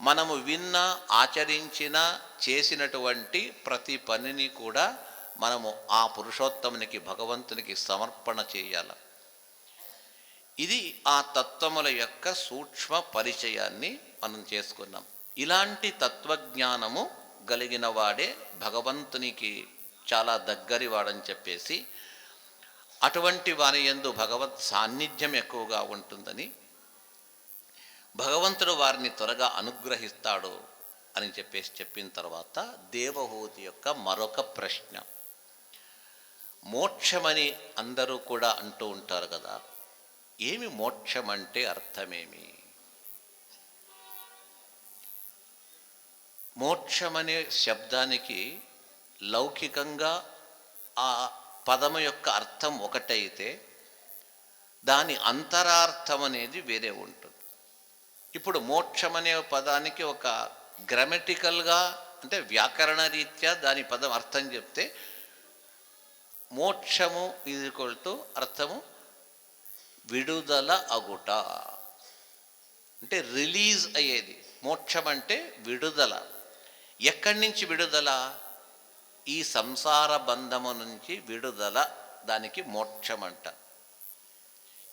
మనము విన్న ఆచరించిన చేసినటువంటి ప్రతి పనిని కూడా మనము ఆ పురుషోత్తమునికి భగవంతునికి సమర్పణ చేయాల. ఇది ఆ తత్వముల యొక్క సూక్ష్మ పరిచయాన్ని మనం చేసుకున్నాం. ఇలాంటి తత్వజ్ఞానము కలిగిన వాడే భగవంతునికి చాలా దగ్గరి వాడని చెప్పేసి అటువంటి వారి యందు భగవత్ సాన్నిధ్యం ఎక్కువగా ఉంటుందని భగవంతుడు వారిని త్వరగా అనుగ్రహిస్తాడు అని చెప్పేసి చెప్పిన తర్వాత దేవహూతి యొక్క మరొక ప్రశ్న. మోక్షమని అందరూ కూడా అంటూ ఉంటారు కదా ఏమి మోక్షం అంటే అర్థమేమి? మోక్షమనే శబ్దానికి లౌకికంగా ఆ పదము యొక్క అర్థం ఒకటైతే దాని అంతరార్థం అనేది వేరే ఉంటుంది. ఇప్పుడు మోక్షం అనే పదానికి ఒక గ్రామటికల్గా అంటే వ్యాకరణ రీత్యా దాని పదం అర్థం చెప్తే మోక్షము ఇది టు అర్థము విడుదల అగుట. అంటే రిలీజ్ అయ్యేది. మోక్షం అంటే విడుదల. ఎక్కడి నుంచి విడుదల? ఈ సంసార బంధము నుంచి విడుదల. దానికి మోక్షం అంట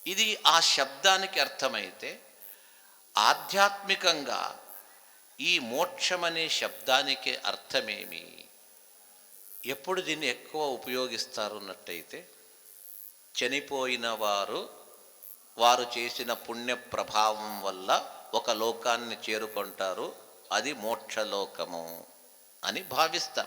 ఇది ఆ శబ్దానికి అర్థమైతే ఆధ్యాత్మికంగా ఈ మోక్షమనే శబ్దానికి అర్థమేమి? ఎప్పుడు దీన్ని ఎక్కువ ఉపయోగిస్తారున్నట్టయితే చనిపోయిన వారు వారు చేసిన పుణ్య ప్రభావం వల్ల ఒక లోకాన్ని చేరుకుంటారు అది మోక్షలోకము అని భావిస్తాం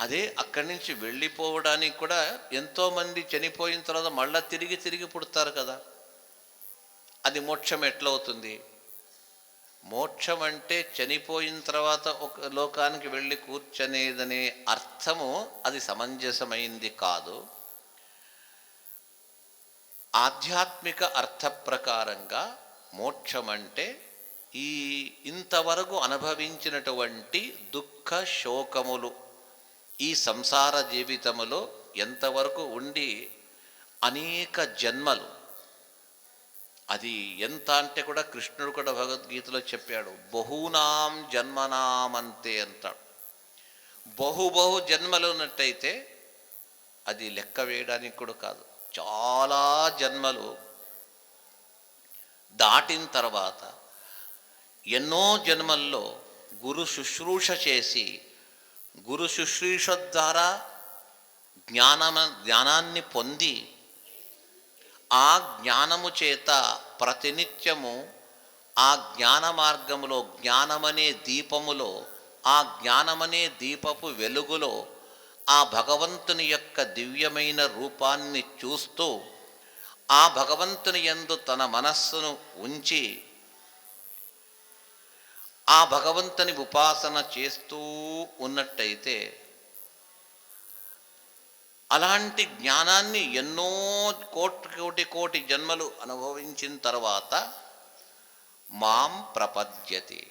అదే అక్కడి నుంచి వెళ్ళిపోవడానికి కూడా ఎంతోమంది చనిపోయిన తర్వాత మళ్ళా తిరిగి తిరిగి పుడతారు కదా. అది మోక్షం ఎట్లవుతుంది? మోక్షం అంటే చనిపోయిన తర్వాత ఒక లోకానికి వెళ్ళి కూర్చనేదనే అర్థము అది సమంజసమైంది కాదు. ఆధ్యాత్మిక అర్థ ప్రకారంగా మోక్షం అంటే ఈ ఇంతవరకు అనుభవించినటువంటి దుఃఖ శోకములు. ఈ సంసార జీవితములో ఎంతవరకు ఉండి అనేక జన్మలు అది ఎంత అంటే కూడా కృష్ణుడు కూడా భగవద్గీతలో చెప్పాడు బహూనాం జన్మనామంతే అంటాడు. బహు బహు జన్మలు ఉన్నట్టయితే అది లెక్క వేయడానికి కూడా కాదు. చాలా జన్మలు దాటిన తర్వాత ఎన్నో జన్మల్లో గురు శుశ్రూష చేసి గురు శుశ్రూష ద్వారా జ్ఞానమ జ్ఞానాన్ని పొంది ఆ జ్ఞానము చేత ప్రతినిత్యము ఆ జ్ఞాన మార్గములో జ్ఞానమనే దీపములో ఆ జ్ఞానమనే దీపపు వెలుగులో ఆ భగవంతుని యొక్క దివ్యమైన రూపాన్ని చూస్తూ ఆ భగవంతుని యందు తన మనస్సును ఉంచి ఆ భగవంతుని ఉపాసన చేస్తూ ఉన్నట్టయితే అలాంటి జ్ఞానాన్ని ఎన్నో కోటి కోటి కోటి జన్మలు అనుభవించిన తర్వాత మాం ప్రపద్యతే.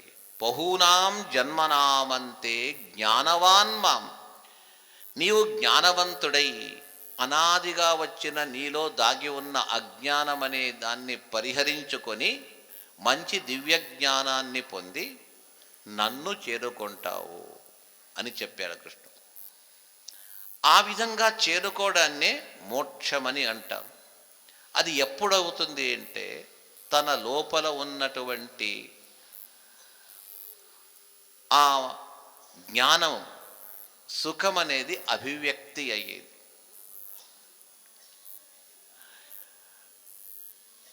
బహూనాం జన్మనామంతే జ్ఞానవాన్ మాం. నీవు జ్ఞానవంతుడై అనాదిగా వచ్చిన నీలో దాగి ఉన్న అజ్ఞానం అనే దాన్ని పరిహరించుకొని మంచి దివ్య జ్ఞానాన్ని పొంది నన్ను చేరుకుంటావు అని చెప్పాడు కృష్ణుడు. ఆ విధంగా చేరుకోవడాన్నే మోక్షమని అంటారు. అది ఎప్పుడవుతుంది అంటే తన లోపల ఉన్నటువంటి ఆ జ్ఞానం సుఖం అనేది అభివ్యక్తి అయ్యేది.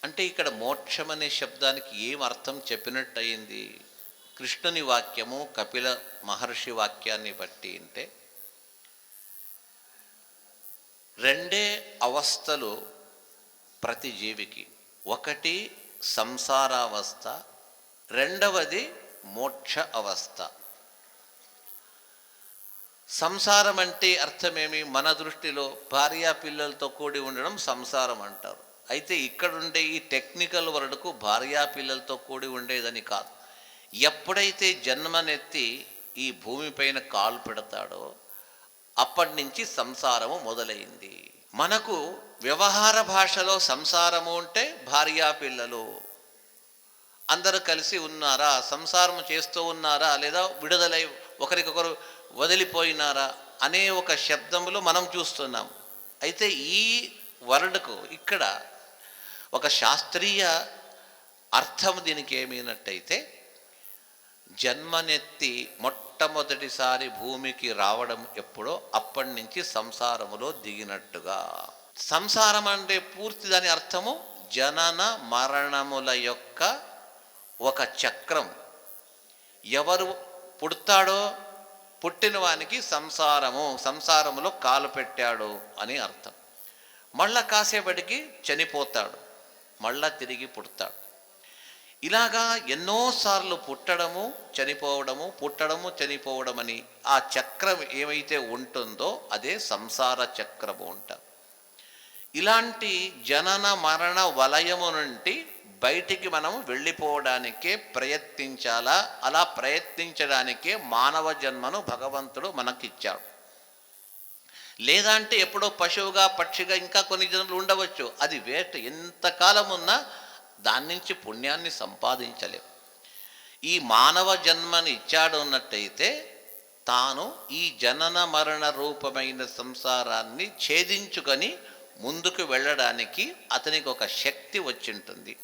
అంటే ఇక్కడ మోక్షం అనే శబ్దానికి ఏం అర్థం చెప్పినట్టు అయింది కృష్ణుని వాక్యము కపిల మహర్షి వాక్యాన్ని బట్టి అంటే రెండే అవస్థలు ప్రతి జీవికి. ఒకటి సంసారావస్థ రెండవది మోక్ష అవస్థ. సంసారం అంటే అర్థమేమి? మన దృష్టిలో భార్యా పిల్లలతో కూడి ఉండడం సంసారం అంటారు. అయితే ఇక్కడుండే ఈ టెక్నికల్ వర్డ్కు భార్యా పిల్లలతో కూడి ఉండేదని కాదు. ఎప్పుడైతే జన్మనెత్తి ఈ భూమిపైన కాలు పెడతాడో అప్పటి నుంచి సంసారము మొదలైంది. మనకు వ్యవహార భాషలో సంసారము అంటే భార్యా పిల్లలు. అందరూ కలిసి ఉన్నారా? సంసారం చేస్తూ ఉన్నారా? లేదా విడుదలై ఒకరికొకరు వదిలిపోయినారా? అనే ఒక శబ్దములో మనం చూస్తున్నాం. అయితే ఈ వర్డ్కు ఇక్కడ ఒక శాస్త్రీయ అర్థం దీనికి ఏమైనట్టయితే జన్మనెత్తి మొట్టమొదటిసారి భూమికి రావడం ఎప్పుడో అప్పటి నుంచి సంసారములో దిగినట్టుగా. సంసారం అంటే పూర్తి దాని అర్థము జనన మరణముల యొక్క ఒక చక్రం. ఎవరు పుడతాడో పుట్టిన వానికి సంసారము సంసారములో కాలు పెట్టాడు అని అర్థం. మళ్ళా కాసేపటికి చనిపోతాడు. మళ్ళా తిరిగి పుడతాడు. ఇలాగా ఎన్నోసార్లు పుట్టడము చనిపోవడము పుట్టడము చనిపోవడం అని ఆ చక్రం ఏమైతే ఉంటుందో అదే సంసార చక్రము అంట. ఇలాంటి జనన మరణ వలయము నుండి బయటికి మనం వెళ్ళిపోవడానికే ప్రయత్నించాలా? అలా ప్రయత్నించడానికే మానవ జన్మను భగవంతుడు మనకిచ్చాడు. లేదంటే ఎప్పుడో పశువుగా పక్షిగా ఇంకా కొన్ని జన్మలు ఉండవచ్చు. అది వేట ఎంతకాలం ఉన్నా దాని నుంచి పుణ్యాన్ని సంపాదించలేం. ఈ మానవ జన్మని ఇచ్చాడు అన్నట్టయితే తాను ఈ జనన మరణ రూపమైన సంసారాన్ని ఛేదించుకొని ముందుకు వెళ్ళడానికి అతనికి ఒక శక్తి వచ్చింటుంది.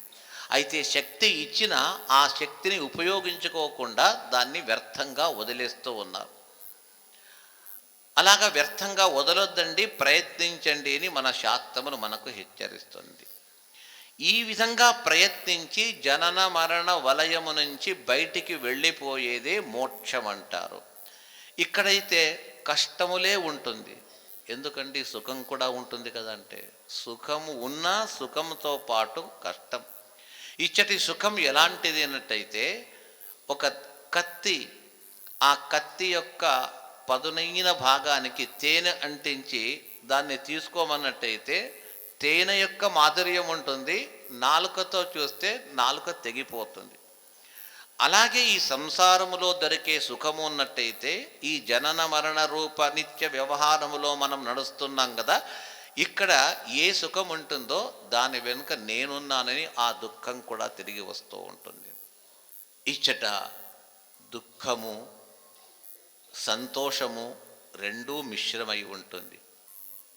అయితే శక్తి ఇచ్చిన ఆ శక్తిని ఉపయోగించుకోకుండా దాన్ని వ్యర్థంగా వదిలేస్తూ ఉన్నారు. అలాగా వ్యర్థంగా వదలొద్దండి ప్రయత్నించండి అని మన శాస్త్రమును మనకు హెచ్చరిస్తుంది. ఈ విధంగా ప్రయత్నించి జనన మరణ వలయము నుంచి బయటికి వెళ్ళిపోయేదే మోక్షం అంటారు. ఇక్కడైతే కష్టములే ఉంటుంది. ఎందుకంటే సుఖం కూడా ఉంటుంది కదంటే సుఖము ఉన్నా సుఖంతో పాటు కష్టం. ఇచ్చటి సుఖం ఎలాంటిది అన్నట్టయితే ఒక కత్తి ఆ కత్తి యొక్క పదునైన భాగానికి తేనె అంటించి దాన్ని తీసుకోమన్నట్టయితే తేనె యొక్క మాధుర్యం ఉంటుంది నాలుకతో చూస్తే నాలుక తెగిపోతుంది. అలాగే ఈ సంసారములో దొరికే సుఖము ఉన్నట్టయితే ఈ జనన మరణ రూప నిత్య వ్యవహారములో మనం నడుస్తున్నాం కదా ఇక్కడ ఏ సుఖం ఉంటుందో దాని వెనుక నేనున్నానని ఆ దుఃఖం కూడా తిరిగి వస్తూ ఉంటుంది. ఇచ్చట దుఃఖము సంతోషము రెండూ మిశ్రమై ఉంటుంది.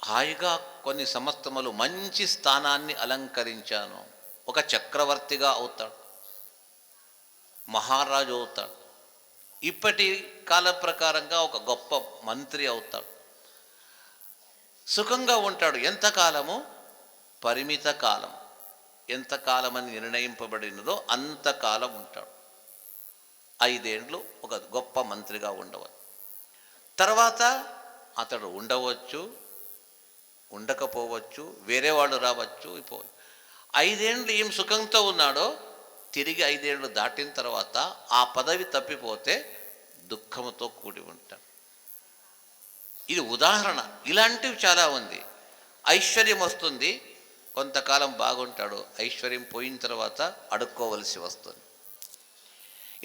హాయిగా కొన్ని సంవత్సరములు మంచి స్థానాన్ని అలంకరించాను. ఒక చక్రవర్తిగా అవుతాడు. మహారాజు అవుతాడు. ఇప్పటి కాల ప్రకారంగా ఒక గొప్ప మంత్రి అవుతాడు. సుఖంగా ఉంటాడు. ఎంతకాలము పరిమిత కాలం. ఎంతకాలం అని నిర్ణయింపబడినదో అంతకాలం ఉంటాడు. ఐదేండ్లు ఒక గొప్ప మంత్రిగా ఉండవచ్చు. తర్వాత అతడు ఉండవచ్చు. ఉండకపోవచ్చు వేరే వాళ్ళు రావచ్చు ఇపో ఐదేండ్లు ఏం సుఖంతో ఉన్నాడో తిరిగి ఐదేండ్లు దాటిన తర్వాత ఆ పదవి తప్పిపోతే దుఃఖంతో కూడి ఉంటాడు. ఇది ఉదాహరణ. ఇలాంటివి చాలా ఉంది. ఐశ్వర్యం వస్తుంది కొంతకాలం బాగుంటాడు ఐశ్వర్యం పోయిన తర్వాత అడుక్కోవలసి వస్తుంది.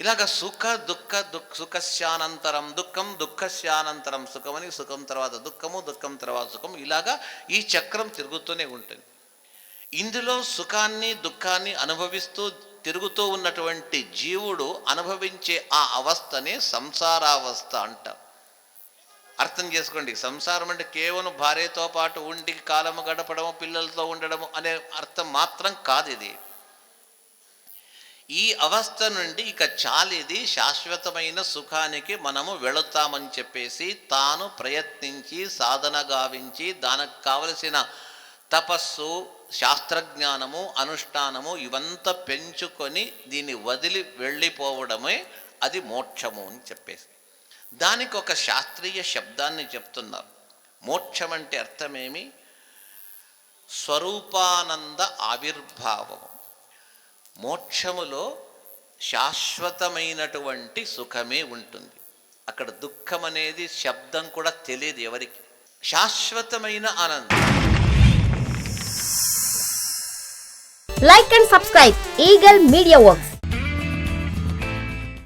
ఇలాగ సుఖ దుఃఖ దుఃఖ సుఖస్యానంతరం దుఃఖం దుఃఖస్యానంతరం సుఖమని సుఖం తర్వాత దుఃఖము దుఃఖం తర్వాత సుఖం ఇలాగా ఈ చక్రం తిరుగుతూనే ఉంటుంది. ఇందులో సుఖాన్ని దుఃఖాన్ని అనుభవిస్తూ తిరుగుతూ ఉన్నటువంటి జీవుడు అనుభవించే ఆ అవస్థనే సంసారావస్థ అంట. అర్థం చేసుకోండి సంసారం అంటే కేవలం భార్యతో పాటు ఉండి కాలము గడపడము పిల్లలతో ఉండడము అనే అర్థం మాత్రం కాదు ఇది. ఈ అవస్థ నుండి ఇక చాలిది శాశ్వతమైన సుఖానికి మనము వెళుతామని చెప్పేసి తాను ప్రయత్నించి సాధన గావించి దానికి కావలసిన తపస్సు శాస్త్రజ్ఞానము అనుష్ఠానము ఇవంతా పెంచుకొని దీన్ని వదిలి వెళ్ళిపోవడమే అది మోక్షము అని చెప్పేసి. దానికి ఒక శాస్త్రీయ శబ్దాన్ని చెప్తున్నారు. మోక్షం అంటే అర్థమేమి? స్వరూపానంద ఆవిర్భావము. మోక్షములో శాశ్వతమైనటువంటి సుఖమే ఉంటుంది. అక్కడ దుఃఖం అనేది శబ్దం కూడా తెలియదు ఎవరికి. శాశ్వతమైన ఆనందం. Like and subscribe Eagle Media Works